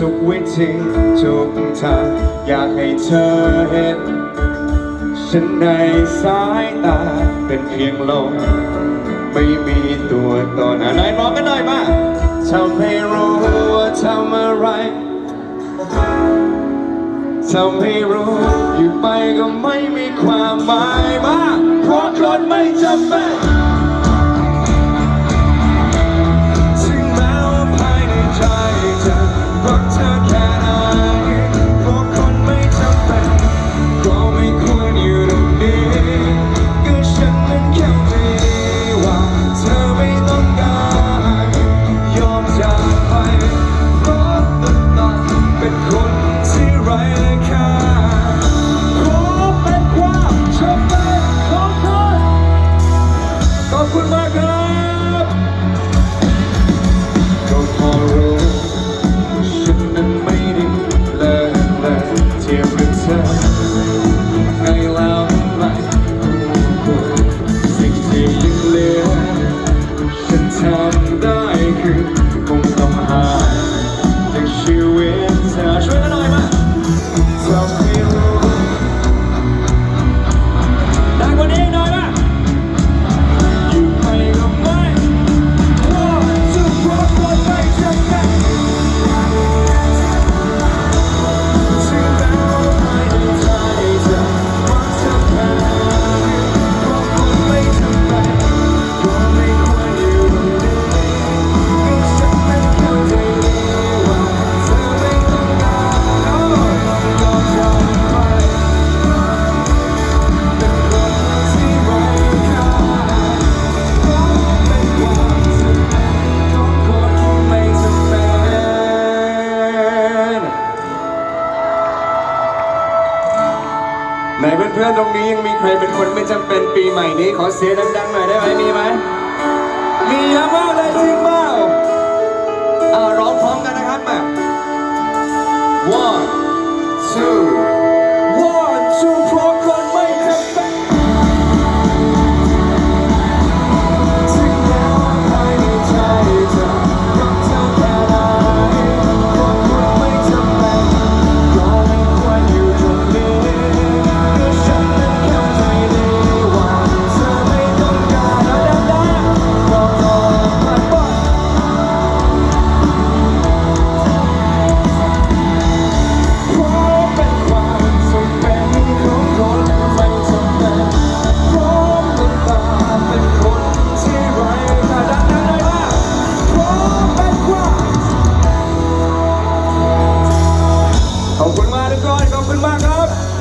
ทุกวิธีทุกทางอยากให้เธอเห็น ฉันในสายตาเป็นเพียงลมไม่มีตัวตนอะไรร้องกันหน่อยมาทำให้รู้ว่าทำอะไรทำให้รู้อยู่ไปก็ไม่มีความหมายมากเพราะคนไม่จำเป็น เลยเทียบกับเธอไงแล้วไม่ควรสิ่งที่ยังเหลือฉันทำได้ ไหนเพื่อนๆตรงนี้ยังมีใครเป็นคนไม่จำเป็นปีใหม่นี้ขอเสียงดังๆหน่อยได้ไหมมีไหมมีเยอะมากเลย ก่อนขอบคุณมากครับ